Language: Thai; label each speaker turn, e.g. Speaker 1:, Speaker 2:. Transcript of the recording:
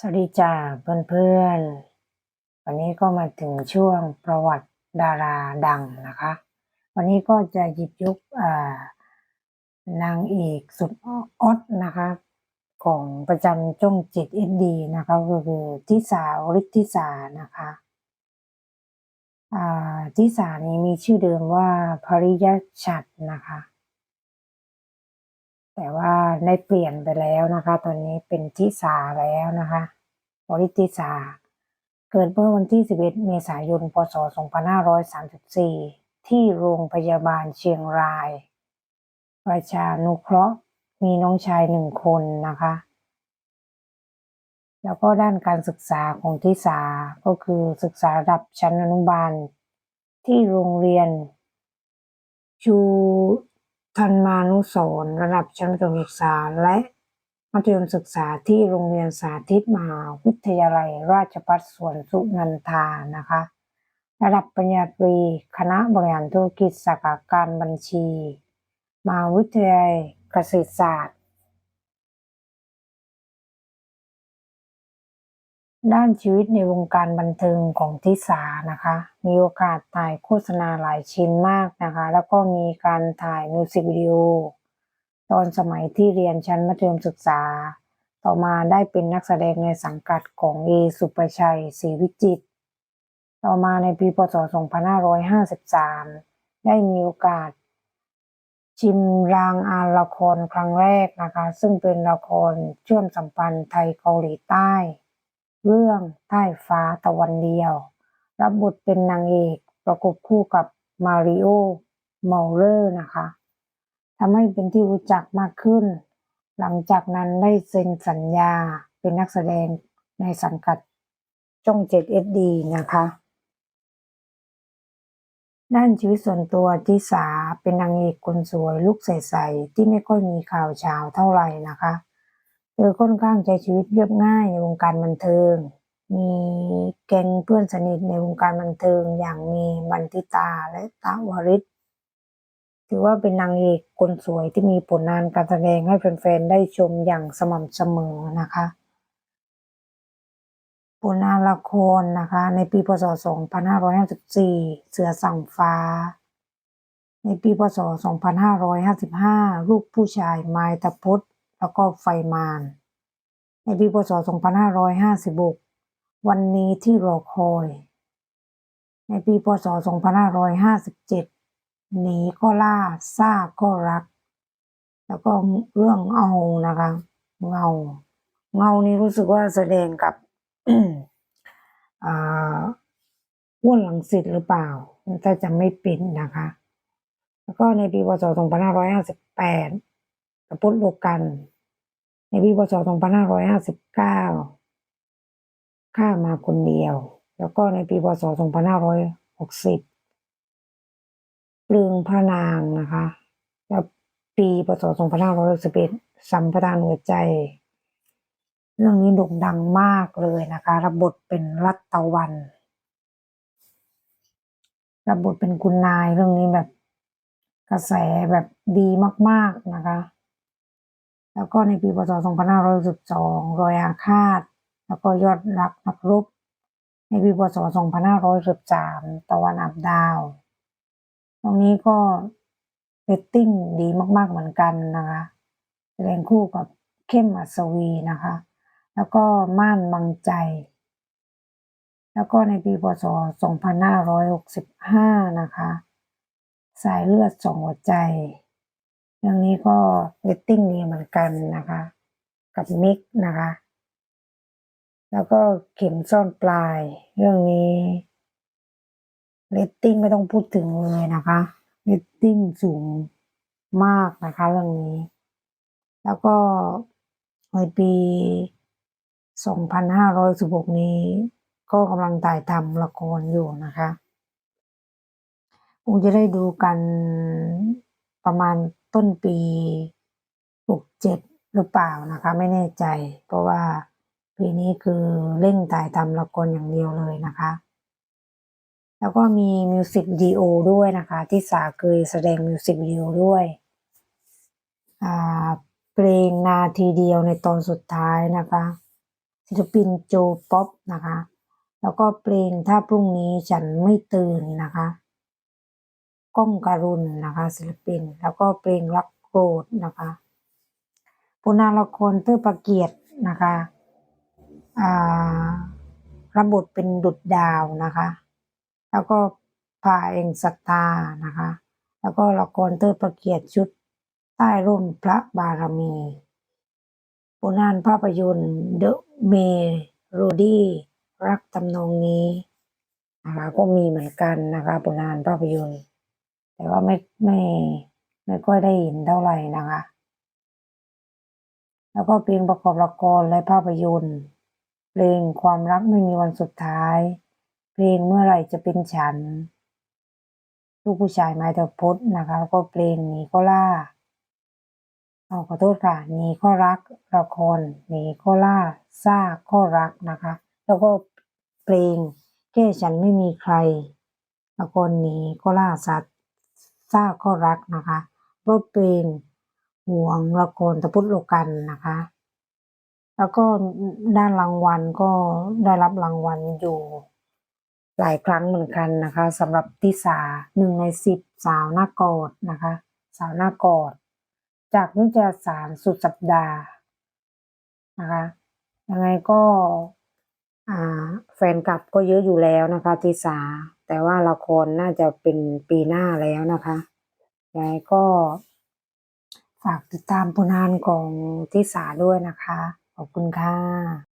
Speaker 1: สวัสดีจ้าเพื่อนๆ วันนี้ก็มาถึงช่วงประวัติดาราดังนะคะ วันนี้ก็จะหยิบยกนางเอกสุดออดนะคะ ของประจำจ้องจิตเอ็นดีนะคะ ก็คือทิสาวฤทธิสานะคะทิสานี้มีชื่อเดิมว่าภริยชัดนะคะ แต่ว่าได้เปลี่ยนไปแล้วนะคะ ตอนนี้เป็นทิสาแล้วนะคะบริทิสาเกิดเมื่อวันที่ 11 เมษายน พศ 2534 ที่โรงพยาบาลเชียงราย ประชานุเคราะห์มีน้องชายหนึ่งคนนะคะ แล้วก็ด้านการศึกษาของทิสาก็คือศึกษาระดับชั้นอนุบาล ที่โรงเรียน ชูทันมานุสรระดับชั้นประถมศึกษาและมัธยมศึกษาที่โรงเรียนสาธิตมหาวิทยาลัย ราชภัฏสวนสุนันทานะคะ ระดับปริญญาตรี คณะบริหารธุรกิจสาขาการบัญชี มหาวิทยาลัยเกษตรศาสตร์ ด้านชีวิตในวงการบันเทิงของทิสานะคะ มีโอกาสถ่ายโฆษณาหลายชิ้นมากนะคะ แล้วก็มีการถ่ายมิวสิกวิดีโอตอนสมัยที่เรียนชั้นมัธยมศึกษา ต่อมาได้เป็นนักแสดงในสังกัดของเอสุปชัยศรีวิจิต ต่อมาในปีพศ 2553 ได้มีโอกาส ชิมรางอานละครครั้งแรกนะคะ ซึ่งเป็นละครเชื่อมสัมพันธ์ไทยเกาหลีใต้ เรื่องใต้ฟ้าตะวันเดียว รับบทเป็นนางเอกประกบคู่กับมาริโอเมาเลอร์นะคะทำให้เป็นที่รู้จักมากขึ้น หลังจากนั้นได้เซ็นสัญญาเป็นนักแสดงในสังกัดจ้อง 7SD นะคะ ด้านชีวิตส่วนตัวทิสาเป็นนางเอกคนสวยลูกใสๆที่ไม่ค่อยมีข่าวเช้าเท่าไหร่นะคะ เธอค่อนข้างใช้ชีวิตเรียบง่ายในวงการบันเทิง มีแก๊งเพื่อนสนิทในวงการบันเทิงอย่างมีบันทิตาและตาวริศถือว่าเป็นนางเอกคนสวยที่มีผลงานการแสดงให้แฟนๆได้ชมอย่างสม่ำเสมอนะคะ ผลงานละครนะคะ ในปีพศ 2554 เสือสั่งฟ้า ในปีพศ 2555 ลูกผู้ชายไม้ตะพุธ แล้วก็ไฟมานในปีพศ 2556 วันนี้ที่รอคอย ในปีพศ 2557 หนีก็ล่าซ่าก็รัก แล้วก็เรื่องเอานะคะ เงา เงานี่รู้สึกว่าแสดงกับอ้วนหลังสิทธิ์หรือเปล่าถ้าจะไม่ปิดนะคะ แล้วก็ในปีพศ 2558 กับพุทธโลกัน ในปีพศ2559 ข้ามาคนเดียว แล้วก็ในปีพศ2560 ปลึงพระนางนะคะ แล้วปีพศ2561สัมปทานหัวใจ เรื่องนี้โด่งดังมากเลยนะคะ รับบทเป็นรัตตะวันรับบทเป็นคุณนายเรื่องนี้แบบกระแสแบบดีมาก ๆ นะคะ แล้วก็ในปีพศ2512รอยอาฆาต แล้วก็ยอดรักนักรบ ในปีพศ2513ตะวันอาบดาว ตรงนี้ก็เรตติ้งดีมากๆเหมือนกันนะคะแสดงคู่กับเข้มอัศวีนะคะ แล้วก็ม่านบังใจ แล้วก็ในปีพศ 2565 นะคะ สายเลือดสองหัวใจ องนี้ก็เรตติ้งดีเหมือนกันนะคะ กับมิกนะคะ แล้วก็เข็มซ่อนปลาย เรื่องนี้เรตติ้งไม่ต้องพูดถึงเลยนะคะเรตติ้งสูงมากนะคะเรื่องนี้ แล้วก็ในปี 2516 นี้ ก็กำลังถ่ายทำละครอยู่นะคะคงจะได้ดูกันประมาณ ต้นปี67หรือเปล่านะคะ ไม่แน่ใจ เพราะว่าปีนี้คือเร่งถ่ายทำละครอย่างเดียวเลยนะคะ แล้วก็มีมิวสิกวิดีโอด้วยนะคะที่สาเคยแสดงมิวสิกวิดีโอด้วยอ่าเพลงนาทีเดียวในตอนสุดท้ายนะคะศิลปินโจป๊อปนะคะ แล้วก็เพลงถ้าพรุ่งนี้ฉันไม่ตื่นนะคะ ก้องการุณนะคะ ศิลปิน แล้วก็เพลงรักโกรธนะคะผลงาละครเทอประเกียรตินะคะรับบทเป็นดุดดาวนะคะ แล้วก็พาเองศรัทธานะคะ แล้วก็ละครเทิดพระเกียรติชุดใต้ร่มพระบารมีผลงานภาพยนตร์เดอะเมโ o ดี้รักตำนองนี้นะคะก็มีเหมือนกันนะคะผลงานภาพยนตร์ แต่ว่าไม่ไม่ไม่ค่อยได้เห็นเท่าไหร่นะคะ แล้วก็เพลงประกอบละครและภาพยนตร์เพลงความรักไม่มีวันสุดท้าย เพลงเมื่อไหร่จะเป็นฉัน ลูกผู้ชายไม้ตะพดนะคะแล้วก็เพลงหนีก็ล่าเอาขอโทษค่ะหนีก็รักละครหนีก็ล่าซ่าก็รักนะคะ แล้วก็เพลงแค่ฉันไม่มีใครละครหนีก็ล่าสัตว ซ่าก็รักนะคะรถเพลงห่วงละครตะพุดโลกันนะคะ แล้วก็ด้านรางวัลก็ได้รับรางวัลอยู่หลายครั้งเหมือนกันนะคะสำหรับติสาหนึ่งในสิบสาวหน้ากอดนะคะ สาวหน้ากอด จากนิตยสารสุดสัปดาห์นะคะยังไงก็ แฟนคลับก็เยอะอยู่แล้วนะคะติสาแต่ว่าละครน่าจะเป็นปีหน้าแล้วนะคะยัยก็ ฝากติดตามผลงานของทิสาด้วยนะคะ ขอบคุณค่ะ